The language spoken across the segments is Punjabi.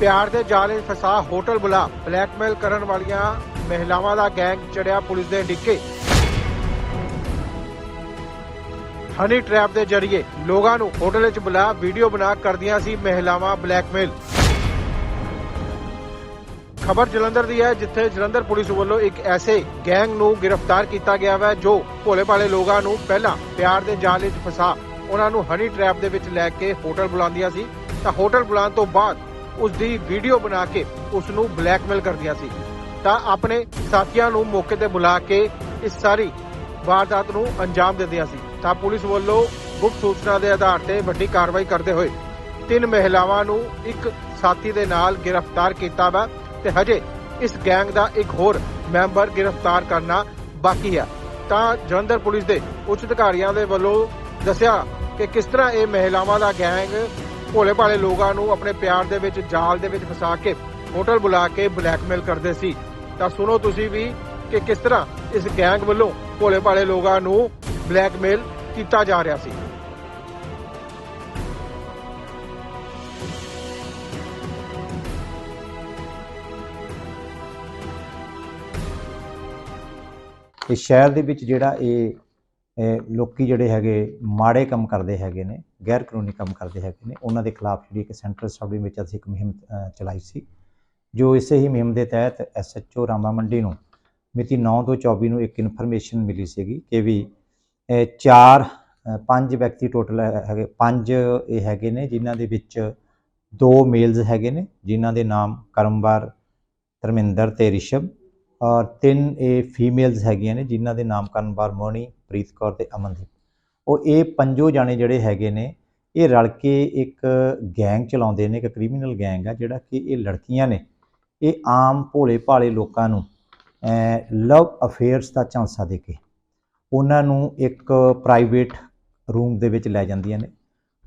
ਪਿਆਰ ਦੇ ਜਾਲ ਵਿੱਚ ਫਸਾ ਹੋਟਲ ਬੁਲਾ, ਬਲੈਕਮੇਲ ਕਰਨ ਵਾਲੀਆਂ ਮਹਿਲਾਵਾਂ ਦਾ ਗੈਂਗ ਚੜਿਆ ਪੁਲਿਸ ਦੇ ਡਿੱਕੇ ਹਨੀ ਟ੍ਰੈਪ ਦੇ ਜ਼ਰੀਏ ਲੋਕਾਂ ਨੂੰ ਹੋਟਲ ਵਿੱਚ ਬੁਲਾ, ਵੀਡੀਓ ਬਣਾ ਕਰਦੀਆਂ ਸੀ ਮਹਿਲਾਵਾਂ ਬਲੈਕਮੇਲ। ਖਬਰ ਜਲੰਧਰ ਦੀ ਹੈ, ਜਿੱਥੇ ਜਲੰਧਰ ਪੁਲਿਸ ਵੱਲੋਂ ਇੱਕ ਐਸੇ ਗੈਂਗ ਨੂੰ ਗ੍ਰਿਫਤਾਰ ਕੀਤਾ ਗਿਆ ਹੈ, ਜੋ ਭੋਲੇ ਭਾਲੇ ਲੋਕਾਂ ਨੂੰ ਪਹਿਲਾਂ ਪਿਆਰ ਦੇ ਜਾਲ ਵਿੱਚ ਫਸਾ, ਉਹਨਾਂ ਨੂੰ ਹਨੀ ਟ੍ਰੈਪ ਦੇ ਵਿੱਚ ਲੈ ਕੇ ਹੋਟਲ ਬੁਲਾਉਂਦੀਆਂ ਸੀ। ਤਾਂ ਹੋਟਲ ਬੁਲਾਉਣ ਤੋਂ ਬਾਅਦ ਉਸ ਦੀ ਵੀਡੀਓ ਬਣਾ ਕੇ ਉਸ ਨੂੰ ਬਲੈਕਮੇਲ ਕਰਦੀਆਂ ਸੀ। ਤਾਂ ਆਪਣੇ ਸਾਥੀਆਂ ਨੂੰ ਮੌਕੇ ਤੇ ਬੁਲਾ ਕੇ ਇਸ ਸਾਰੀ ਵਾਰਦਾਤ ਨੂੰ ਅੰਜਾਮ ਦਿੰਦੀਆਂ ਸੀ। ਤਾਂ ਪੁਲਿਸ ਵੱਲੋਂ ਗੁਪਤ ਸੂਚਨਾ ਦੇ ਆਧਾਰ ਤੇ ਵੱਡੀ ਕਾਰਵਾਈ ਕਰਦੇ ਹੋਏ ਤਿੰਨ ਮਹਿਲਾਵਾਂ ਨੂੰ ਇੱਕ ਸਾਥੀ ਦੇ ਨਾਲ ਗ੍ਰਿਫਤਾਰ ਕੀਤਾ ਵਾ ਤੇ ਹਜੇ ਇਸ ਗੈਂਗ ਦਾ ਇੱਕ ਹੋਰ ਮੈਂਬਰ ਗ੍ਰਿਫਤਾਰ ਕਰਨਾ ਬਾਕੀ ਹੈ ਤਾਂ ਜਲੰਧਰ ਪੁਲਿਸ ਦੇ ਉੱਚ ਅਧਿਕਾਰੀਆਂ ਦੇ ਵੱਲੋਂ ਦੱਸਿਆ ਕਿ ਕਿਸ ਤਰ੍ਹਾਂ ਇਹ ਮਹਿਲਾਵਾਂ ਦਾ ਗੈਂਗ ਭੋਲੇ ਭਾਲੇ ਲੋਕਾਂ ਨੂੰ ਆਪਣੇ ਪਿਆਰ ਦੇ ਵਿੱਚ, ਜਾਲ ਦੇ ਵਿੱਚ ਫਸਾ ਕੇ ਹੋਟਲ ਬੁਲਾ ਕੇ ਬਲੈਕਮੇਲ ਕਰਦੇ ਸੀ। ਤਾਂ ਸੁਣੋ ਤੁਸੀਂ ਵੀ ਕਿ ਕਿਸ ਤਰ੍ਹਾਂ ਇਸ ਗੈਂਗ ਵੱਲੋਂ ਭੋਲੇ ਭਾਲੇ ਲੋਕਾਂ ਨੂੰ ਬਲੈਕਮੇਲ ਕੀਤਾ ਜਾ ਰਿਹਾ ਸੀ। ਤੇ ਸ਼ਹਿਰ ਦੇ ਵਿੱਚ ਜਿਹੜਾ ਇਹ ਲੋਕੀ ਜਿਹੜੇ ਹੈਗੇ ਮਾੜੇ ਕੰਮ ਕਰਦੇ ਹੈਗੇ ਨੇ ਗੈਰ ਕਾਨੂੰਨੀ ਕੰਮ ਕਰਦੇ ਹੈਗੇ ਨੇ, ਉਹਨਾਂ ਦੇ ਖਿਲਾਫ ਜਿਹੜੀ ਇੱਕ ਸੈਂਟਰਲ ਸਟੱਡੀ ਵਿੱਚ ਅਸੀਂ ਇੱਕ ਮੁਹਿੰਮ ਚਲਾਈ ਸੀ, ਜੋ ਇਸੇ ਹੀ ਮੁਹਿੰਮ ਦੇ ਤਹਿਤ ਐਸਐਚਓ ਰਾਮਾ ਮੰਡੀ ਨੂੰ ਮਿਤੀ 9 ਤੋਂ 24 ਨੂੰ ਇੱਕ ਇਨਫੋਰਮੇਸ਼ਨ ਮਿਲੀ ਸੀਗੀ ਕਿ ਵੀ ਚਾਰ ਪੰਜ ਵਿਅਕਤੀ ਟੋਟਲ ਹੈਗੇ, ਪੰਜ ਇਹ ਹੈਗੇ ਨੇ, ਜਿਨ੍ਹਾਂ ਦੇ ਵਿੱਚ ਦੋ ਮੇਲਸ ਹੈਗੇ ਨੇ, ਜਿਨ੍ਹਾਂ ਦੇ ਨਾਮ ਕਰਮਵਾਰ, ਧਰਮਿੰਦਰ ਤੇ ਰਿਸ਼ਭ ਔਰ ਤਿੰਨ ਇਹ ਫੀਮੇਲਸ ਹੈਗੀਆਂ ਨੇ, ਜਿਨ੍ਹਾਂ ਦੇ ਨਾਮ ਕਰਮਵਾਰ ਮੋਣੀ ਪ੍ਰੀਤ ਕੌਰ ਤੇ ਅਮਨਦੀਪ। ਉਹ ਇਹ ਪੰਜੋ ਜਾਣੇ ਜਿਹੜੇ ਹੈਗੇ ਨੇ, ਇਹ ਰਲ ਕੇ ਇੱਕ ਗੈਂਗ ਚਲਾਉਂਦੇ ਨੇ, ਇੱਕ ਕ੍ਰਿਮੀਨਲ ਗੈਂਗ ਆ, ਜਿਹੜਾ ਕਿ ਇਹ ਲੜਕੀਆਂ ਨੇ। ਇਹ ਆਮ ਭੋਲੇ ਭਾਲੇ ਲੋਕਾਂ ਨੂੰ ਲਵ ਅਫੇਅਰਸ ਦਾ ਝਾਂਸਾ ਦੇ ਕੇ ਉਹਨਾਂ ਨੂੰ ਇੱਕ ਪ੍ਰਾਈਵੇਟ ਰੂਮ ਦੇ ਵਿੱਚ ਲੈ ਜਾਂਦੀਆਂ ਨੇ।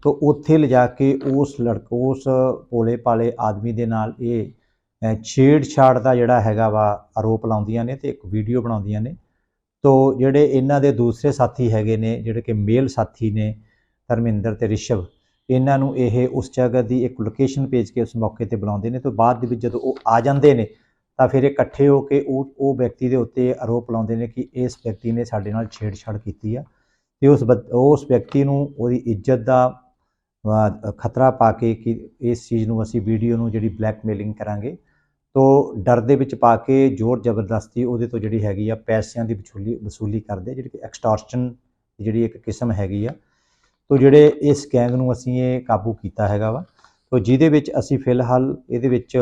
ਤੋਂ ਉੱਥੇ ਲਿਜਾ ਕੇ ਉਸ ਲੜਕ, ਉਸ ਭੋਲੇ ਭਾਲੇ ਆਦਮੀ ਦੇ ਨਾਲ ਇਹ ਛੇੜਛਾੜ ਦਾ ਜਿਹੜਾ ਹੈਗਾ ਵਾ ਆਰੋਪ ਲਾਉਂਦੀਆਂ ਨੇ ਤੇ ਇੱਕ ਵੀਡੀਓ ਬਣਾਉਂਦੀਆਂ ਨੇ। ਤੋ ਜਿਹੜੇ ਇਹਨਾਂ ਦੇ ਦੂਸਰੇ ਸਾਥੀ ਹੈਗੇ ਨੇ, ਜਿਹੜੇ ਕਿ ਮੇਲ ਸਾਥੀ ਨੇ ਧਰਮਿੰਦਰ ਤੇ ਰਿਸ਼ਵ, ਇਹਨਾਂ ਨੂੰ ਇਹ ਉਸ ਜਗ੍ਹਾ ਦੀ ਇੱਕ ਲੋਕੇਸ਼ਨ ਭੇਜ ਕੇ ਉਸ ਮੌਕੇ ਤੇ ਬੁਲਾਉਂਦੇ ਨੇ। ਤੋਂ ਬਾਅਦ ਦੇ ਵਿੱਚ ਜਦੋਂ ਉਹ ਆ ਜਾਂਦੇ ਨੇ, ਤਾਂ ਫਿਰ ਇਹ ਇਕੱਠੇ ਹੋ ਕੇ ਉਹ ਉਹ ਵਿਅਕਤੀ ਦੇ ਉੱਤੇ ਆਰੋਪ ਲਾਉਂਦੇ ਨੇ ਕਿ ਇਸ ਵਿਅਕਤੀ ਨੇ ਸਾਡੇ ਨਾਲ ਛੇੜਛਾੜ ਕੀਤੀ ਆ ਤੇ ਉਸ ਬਦ- ਉਸ ਵਿਅਕਤੀ ਨੂੰ ਉਹਦੀ ਇੱਜ਼ਤ ਦਾ ਖਤਰਾ ਪਾ ਕੇ ਕਿ ਇਸ ਚੀਜ਼ ਨੂੰ ਅਸੀਂ ਵੀਡੀਓ ਨੂੰ ਜਿਹੜੀ ਬਲੈਕਮੇਲਿੰਗ ਕਰਾਂਗੇ। ਤੋ ਡਰ ਦੇ ਵਿੱਚ ਪਾ ਕੇ ਜ਼ੋਰ ਜ਼ਬਰਦਸਤੀ ਉਹਦੇ ਤੋਂ ਜਿਹੜੀ ਹੈਗੀ ਆ ਪੈਸਿਆਂ ਦੀ ਵਸੂਲੀ ਵਸੂਲੀ ਕਰਦੇ ਜਿਹੜੀ ਕਿ ਐਕਸਟੋਰਸ਼ਨ ਜਿਹੜੀ ਇੱਕ ਕਿਸਮ ਹੈਗੀ ਆ। ਤੋ ਜਿਹੜੇ ਇਸ ਗੈਂਗ ਨੂੰ ਅਸੀਂ ਇਹ ਕਾਬੂ ਕੀਤਾ ਹੈਗਾ ਵਾ। ਤੋ ਜਿਹਦੇ ਵਿੱਚ ਅਸੀਂ ਫਿਲਹਾਲ ਇਹਦੇ ਵਿੱਚ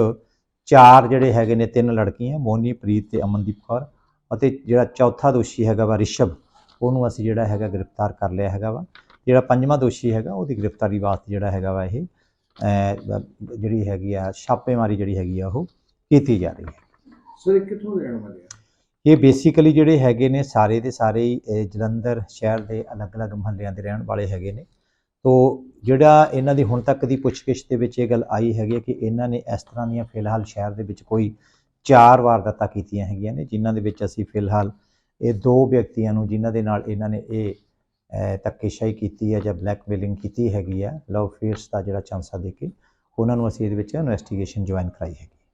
ਚਾਰ ਜਿਹੜੇ ਹੈਗੇ ਨੇ, ਤਿੰਨ ਲੜਕੀਆਂ, ਮੋਨੀ, ਪ੍ਰੀਤ ਤੇ ਅਮਨਦੀਪ ਕੌਰ ਅਤੇ ਜਿਹੜਾ ਚੌਥਾ ਦੋਸ਼ੀ ਹੈਗਾ ਵਾ ਰਿਸ਼ਭ, ਉਹਨੂੰ ਅਸੀਂ ਜਿਹੜਾ ਹੈਗਾ ਗ੍ਰਿਫਤਾਰ ਕਰ ਲਿਆ ਹੈਗਾ ਵਾ। ਜਿਹੜਾ ਪੰਜਵਾਂ ਦੋਸ਼ੀ ਹੈਗਾ, ਉਹਦੀ ਗ੍ਰਿਫਤਾਰੀ ਵਾਸਤੇ ਜਿਹੜਾ ਹੈਗਾ ਵਾ ਇਹ ਜਿਹੜੀ ਹੈਗੀ ਆ, ਛਾਪੇਮਾਰੀ ਜਿਹੜੀ ਹੈਗੀ ਆ ਉਹ। ਕੀਤੀ ਜਾ ਰਹੀ ਹੈ। ਸਰ ਇਹ ਕਿੱਥੋਂ ਦੇ ਰਹਿਣ ਵਾਲੇ ਆ? ਇਹ ਬੇਸਿਕਲੀ ਜਿਹੜੇ ਹੈਗੇ ਨੇ ਸਾਰੇ ਦੇ ਸਾਰੇ ਹੀ ਇਹ ਜਲੰਧਰ ਸ਼ਹਿਰ ਦੇ ਅਲੱਗ-ਅਲੱਗ ਮੁਹੱਲਿਆਂ ਦੇ ਰਹਿਣ ਵਾਲੇ ਹੈਗੇ ਨੇ। ਤੋ ਜਿਹੜਾ ਇਹਨਾਂ ਦੀ ਹੁਣ ਤੱਕ ਦੀ ਪੁੱਛਗਿੱਛ ਦੇ ਵਿੱਚ ਇਹ ਗੱਲ ਆਈ ਹੈਗੀ ਹੈ ਕਿ ਇਹਨਾਂ ਨੇ ਇਸ ਤਰ੍ਹਾਂ ਦੀਆਂ ਫਿਲਹਾਲ ਸ਼ਹਿਰ ਦੇ ਵਿੱਚ ਕੋਈ ਚਾਰ ਵਾਰਦਾਤਾਂ ਕੀਤੀਆਂ ਹੈਗੀਆਂ ਨੇ ਜਿਨ੍ਹਾਂ ਦੇ ਵਿੱਚ ਅਸੀਂ ਫਿਲਹਾਲ ਇਹ ਦੋ ਵਿਅਕਤੀਆਂ ਨੂੰ ਜਿਨ੍ਹਾਂ ਦੇ ਨਾਲ ਇਹਨਾਂ ਨੇ ਇਹ ਅਹ, ਧੱਕੇਸ਼ਾਹੀ ਕੀਤੀ ਹੈ ਜਾਂ ਬਲੈਕਮੇਲਿੰਗ ਕੀਤੀ ਹੈਗੀ ਆ ਲਵ ਫੇਅਰਸ ਦਾ ਜਿਹੜਾ ਚਾਂਸਾ ਦੇ ਕੇ ਉਹਨਾਂ ਨੂੰ ਅਸੀਂ ਇਹਦੇ ਵਿੱਚ ਇਨਵੈਸਟੀਗੇਸ਼ਨ ਜੁਆਇਨ ਕਰਾਈ ਹੈਗੀ